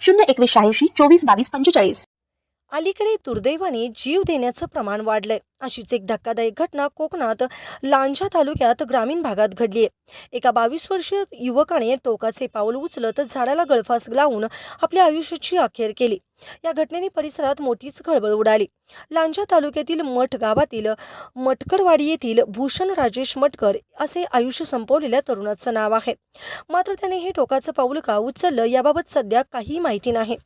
शून्य एकवीस शहाऐंशी चोवीस बावीस पंचेचाळीस. अलीकडे दुर्दैवाने जीव देण्याचं प्रमाण वाढलंय. अशीच एक धक्कादायक घटना कोकणात लांजा तालुक्यात ग्रामीण भागात घडली आहे. एका बावीस वर्षीय युवकाने टोकाचे पाऊल उचलत झाडाला गळफास लावून आपल्या आयुष्याची अखेर केली. या घटनेने परिसरात मोठीच खळबळ उडाली. लांजा तालुक्यातील मठ गावातील मटकरवाडी येथील भूषण राजेश मटकर असे आयुष्य संपवलेल्या तरुणाचं नाव आहे. मात्र त्याने हे टोकाचं पाऊल का उचललं याबाबत सध्या काही माहिती नाही.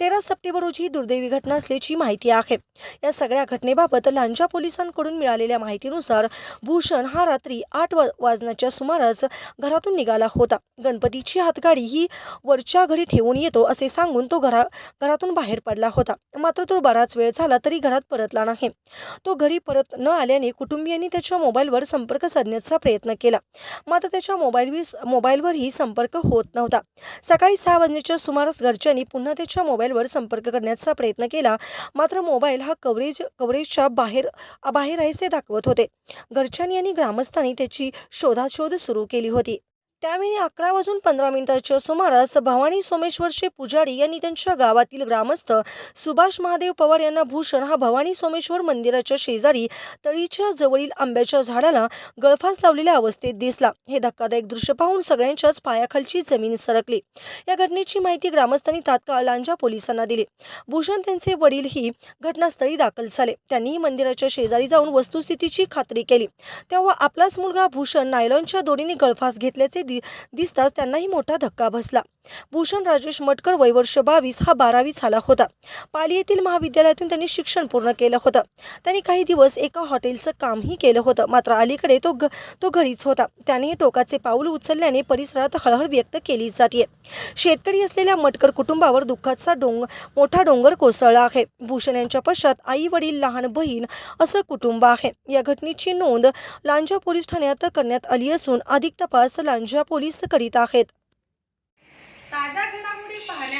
तेरा सप्टेंबर रोजी ही दुर्दैवी घटना असल्याची माहिती आहे. या सगळ्या घटनेबाबत लांजा पोलिसांकडून मिळालेल्या माहितीनुसार भूषण हा रात्री आठ वाजण्याच्या सुमारास घरातून निघाला होता. गणपतीची हातगाडी ही वरच्या घरी ठेवून येतो असे सांगून तो घरा घरातून बाहेर पडला होता. मात्र तो बराच वेळ झाला तरी घरात परतला नाही. तो घरी परत न आल्याने कुटुंबियांनी त्याच्या मोबाईलवर संपर्क साधण्याचा प्रयत्न केला. मात्र त्याच्या मोबाईल मोबाईलवरही संपर्क होत नव्हता. सकाळी सहा वाजण्याच्या सुमारास घरच्यांनी पुन्हा त्याच्या मोबाईलवर संपर्क करण्याचा प्रयत्न केला. मात्र मोबाईल हा कव्हरेज कव्हरेजच्या बाहेर बाहेर आहेसे दाखवत होते. घरच्यांनी आणि ग्रामस्थांनी त्याची शोधाशोध सुरू केली होती. त्यावेळी अकरा वाजून पंधरा मिनिटाच्या सुमारास भवानी सोमेश्वरचे पुजारी यांनी त्यांच्या गावातील ग्रामस्थ सुभाष महादेव पवार यांना भूषण हा भवानी सोमेश्वर मंदिराच्या शेजारी तळीच्या जवळील आंब्याच्या झाडाला गळफास लावलेल्या अवस्थेत दिसला. हे धक्कादायक दृश्य पाहून सगळ्यांच्याच पायाखालची जमीन सरकली. या घटनेची माहिती ग्रामस्थांनी तात्काळ लांजा पोलिसांना दिली. भूषण त्यांचे वडीलही घटनास्थळी दाखल झाले. त्यांनीही मंदिराच्या शेजारी जाऊन वस्तुस्थितीची खात्री केली. तेव्हा आपलाच मुलगा भूषण नायलॉनच्या दोरीने गळफास घेतल्याचे दि दिसताच त्यांनाही मोठा धक्का बसला. भूषण राजेश मटकर वय वर्ष बावीस हा बारावी झाला होता. पाली येथील महाविद्यालयातून त्यांनी शिक्षण पूर्ण केलं होतं. त्यांनी काही दिवस एका हॉटेलचं कामही केलं होतं. मात्र अलीकडे तो ग तो घरीच होता. त्यानेही टोकाचे पाऊल उचलल्याने परिसरात हळहळ व्यक्त केली जाते शेतकरी असलेल्या मटकर कुटुंबावर दुःखाचा डोंग मोठा डोंगर कोसळला आहे. भूषण यांच्या पश्चात आई वडील लहान बहीण असं कुटुंब आहे. या घटनेची नोंद लांजा पोलीस ठाण्यात करण्यात आली असून अधिक तपास लांजा पोलीस करीत आहेत.